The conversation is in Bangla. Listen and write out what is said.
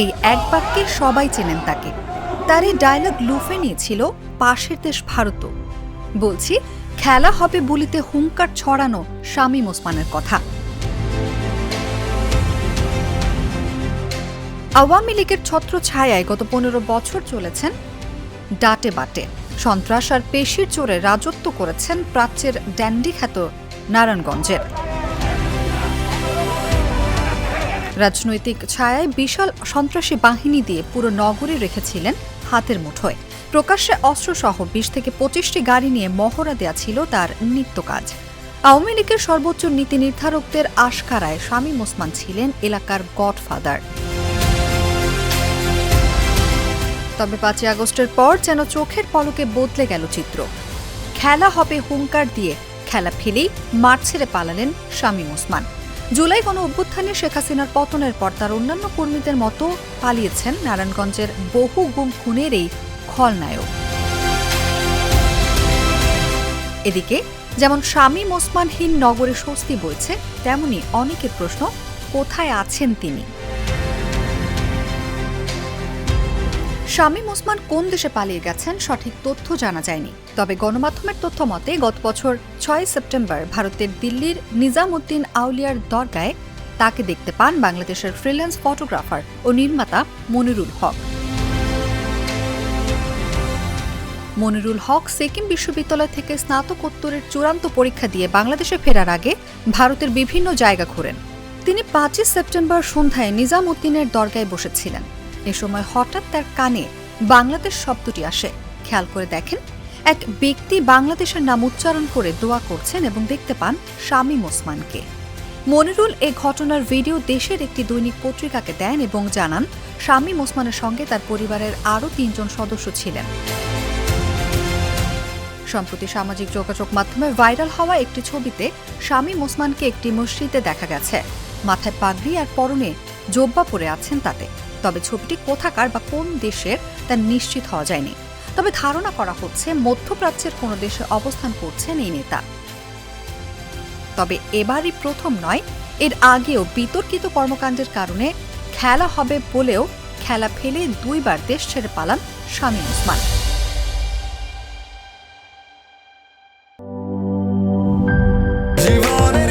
এই এক বাক্যে সবাই চেনেন তাকে। তার এই ডায়লগ লুফে নিয়েছিল পাশের দেশ ভারতও। বলছি, খেলা হবে বলিতে হুঙ্কার ছড়ানো শামীম ওসমানের কথা। আওয়ামী লীগের ছত্র ছায়ায় গত পনেরো বছর চলেছেন ডাটে বাটে। সন্ত্রাস আর পেশির জোরে রাজত্ব করেছেন প্রাচ্যের ড্যান্ডি খ্যাত নারায়ণগঞ্জের। রাজনৈতিক ছায়ায় বিশাল সন্ত্রাসী বাহিনী দিয়ে পুরো নগরী রেখেছিলেন হাতের মুঠোয়। প্রকাশ্যে অস্ত্রসহ বিশ থেকে পঁচিশটি গাড়ি নিয়ে মহড়া দেয়া ছিল তার নিত্য কাজ। আওয়ামী লীগের সর্বোচ্চ নীতি নির্ধারকদের আশকারায় শামীম ওসমান ছিলেন এলাকার গডফাদার। তবে পাঁচই আগস্টের পর যেন চোখের পলকে বদলে গেল চিত্র। খেলা হবে হুঙ্কার দিয়ে, খেলা ফেলেই মাঠ ছেড়ে পালালেন শামীম ওসমান। জুলাই গণ অভ্যুত্থানে শেখ হাসিনার পতনের পর তার অন্যান্য কর্মীদের মতো পালিয়েছেন নারায়ণগঞ্জের বহু গুম খুনের এই খলনায়ক। এদিকে যেমন স্বামী ওসমানহীন নগরে স্বস্তি বইছে, তেমনি অনেকের প্রশ্ন, কোথায় আছেন তিনি? শামীম ওসমান কোন দেশে পালিয়ে গেছেন সঠিক তথ্য জানা যায়নি। তবে গণমাধ্যমের তথ্য মতে, গত বছর ছয় সেপ্টেম্বর ভারতের দিল্লির নিজামুদ্দিন আউলিয়ার দরগায় তাকে দেখতে পান বাংলাদেশের ফ্রিল্যান্স ফটোগ্রাফার ও নির্মাতা মনিরুল হক। মনিরুল হক সিকিম বিশ্ববিদ্যালয় থেকে স্নাতকোত্তরের চূড়ান্ত পরীক্ষা দিয়ে বাংলাদেশে ফেরার আগে ভারতের বিভিন্ন জায়গা ঘোরেন। তিনি পাঁচই সেপ্টেম্বর সন্ধ্যায় নিজামুদ্দিনের দরগায় বসেছিলেন। এ সময় হঠাৎ তার কানে বাংলাদেশ শব্দটি আসে। খেয়াল করে দেখেন, এক ব্যক্তি বাংলাদেশের নাম উচ্চারণ করে দোয়া করছেন এবং দেখতে পান শামীম ওসমানকে। মনিরুল এ ঘটনার ভিডিও দেশের একটি দৈনিক পত্রিকাকে দেন এবং জানান, শামীম ওসমানের সঙ্গে তার পরিবারের আরও তিনজন সদস্য ছিলেন। সম্প্রতি সামাজিক যোগাযোগ মাধ্যমে ভাইরাল হওয়া একটি ছবিতে শামীম ওসমানকে একটি মসজিদে দেখা গেছে। মাথায় পাগড়ি আর পরনে জোব্বা পরে আছেন তাতে। তবে ছবিটি কোথাকার বা কোন দেশের তা নিশ্চিত হওয়া যায়নি। তবে ধারণা করা হচ্ছে মধ্যপ্রাচ্যের কোনো দেশে অবস্থান করছেন এই নেতা। তবে এবারই প্রথম নয়, এর আগেও বিতর্কিত কর্মকাণ্ডের কারণে খেলা হবে বলেও খেলা ফেলে দুইবার দেশ ছেড়ে পালান শামীম ওসমান। জীবনের